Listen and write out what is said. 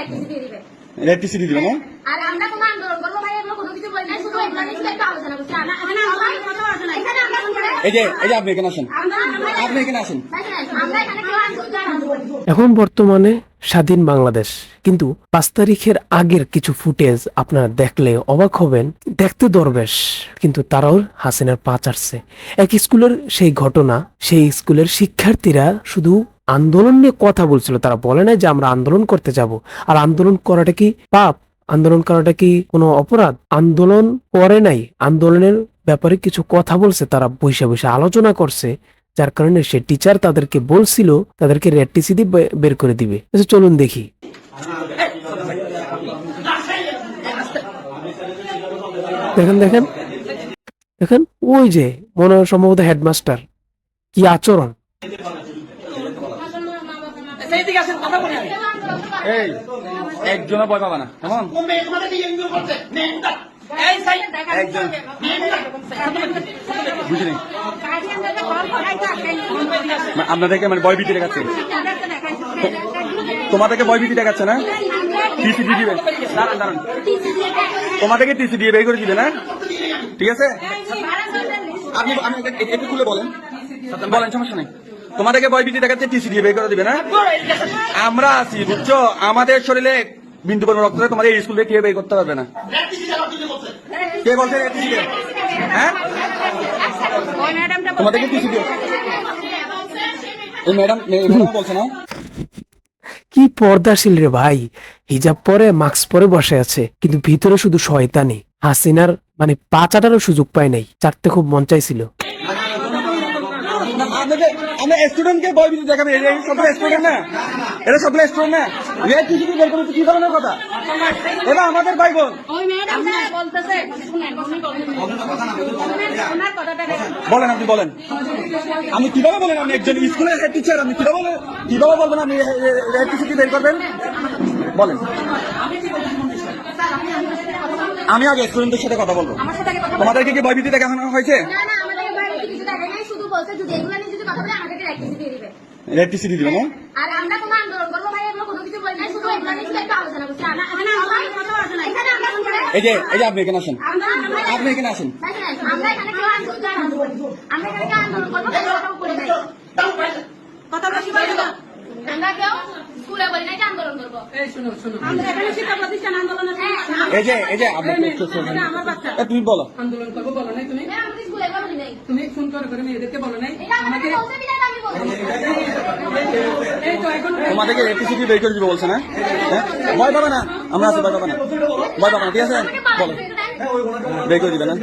রেকটিসি দিয়ে দিবে। ইলেকট্রিসিটি দিবে না? আর আমরা কোনো আন্দোলন করব ভাই এগুলো কোনো কিছু বলি নাই শুধু একটু আলোচনা করছি। এখানে আমরা এখানে আমরা এই যে এই যে আপনি এখানে আসেন। আমরা আমরা আপনি এখানে আসেন। আমরা এখানে কেউ আন্দোলন এখন বর্তমানে স্বাধীন বাংলাদেশ কিন্তু পাঁচ তারিখের আগের কিছু ফুটেজ আপনারা দেখলে অবাক হবেন দেখতে দরবেশ কিন্তু তারাও হাসিনার পা চাটছে এক স্কুলের সেই ঘটনা সেই স্কুলের শিক্ষার্থীরা শুধু আন্দোলন নিয়ে কথা বলছিল তারা বলে না যে আমরা আন্দোলন করতে যাব। আর আন্দোলন করাটা কি পাপ? আন্দোলন করাটা কি কোনো অপরাধ? আন্দোলন করে নাই। আন্দোলনের ব্যাপারে কিছু কথা বলছে তারা বসে বসে আলোচনা করছে যার কারণে সে টিচার তাদেরকে বলছিল তাদেরকে রেড টিসি দিয়ে বের করে দিবে। আচ্ছা, চলুন দেখি। দেখেন দেখেন। দেখেন ওই যে মনে হয় সম্ভবত হেডমাস্টার। কি আচরণ? এই একজনও ভয় পাবা না। কেমন? একজন। বুঝলি আপনাদেরকে মানে ভয় ভীতি দেখাচ্ছে। তোমাদেরকে ভয় ভীতি দেখাচ্ছে না? টিসি দিয়ে দিবে। দাঁড়ান দাঁড়ান। তোমাদেরকে টিসি দিয়ে বের করে দিবে না? ঠিক আছে? আপনি আপনি একটু খুলে বলেন। বলেন সমস্যা নেই। তোমাদেরকে ভয় ভীতি দেখাচ্ছে, টিসি দিয়ে বের করে দিবে না? আমরা আছি, বুঝছ? আমাদের শরীরে বিন্দু পরিমাণ রক্ত তোমাদের স্কুল থেকে কেউ বের করতে পারবে না। কে বলছে হ্যাঁ? তোমাদেরকে টিসি দিয়ে এই ম্যাডাম বলছে না? কি পর্দাশীল রে ভাই। হিজাব পরে মাস্ক পরে বসে আছে, কিন্তু ভিতরে শুধু শয়তানি। হাসিনার মানে পা চাটারও সুযোগ পায় নাই চারতে খুব মন চাইছিল। আপনাকে আমরা স্টুডেন্টকে বই বিদ্যুৎ দেখাবে এই সবগুলো স্টুডেন্ট না। স্টুডেন্ট দিয়ে বের করতে কি ধরনের কথা? এরা আমাদের ভাই বোন। বলেন আপনি বলেন। আমি কীভাবে বলেন আপনি একজন স্কুলের হেড টিচার আপনি কীভাবে কীভাবে বলবেন আপনি বের করবেন? বলেন। আমি আগে স্টুডেন্টদের সাথে কথা বলব। তোমাদেরকে কি ভয়ভীতি দেখানো হয়েছে? না না আমাদের বাইরে কিছু দেখা নাই শুধু বলছে যদি এগুলো দিয়ে দিবে। না? আর আমরা কোনো আন্দোলন করব ভাই এগুলো কোনো কিছু বলি নাই শুধু এগুলো একটু আলোচনা করছি। আর এখানে আমরা এখানে আমরা ফোন করে এই যে এই যে আপনি এখানে আসেন। আপনি এখানে আসেন। আমরা এখানে আন্দোলন করব না। আমরা এখানে কেউ আন্দোলন করব না, কথাও বলি নাই। কথা বেশি বলি না। আমরা কেউ স্কুলে বলি নাই আন্দোলন করব। আমরা এখানে শিক্ষা প্রতিষ্ঠান আন্দোলনের এই যে এই যে তুমি বলো। আন্দোলন করব বলো নাই তুমি? নাই। তুমি ফোন করে করে মেয়েদেরকে বলো নাই? আমাকে তোমাদেরকে বের করে দিবে বলছে না? হ্যাঁ? ভয় পাবে না? আমরা আছি ভয় পাবে না। ভয় পাবে না ঠিক আছে? বলো। বের করে দিবে না?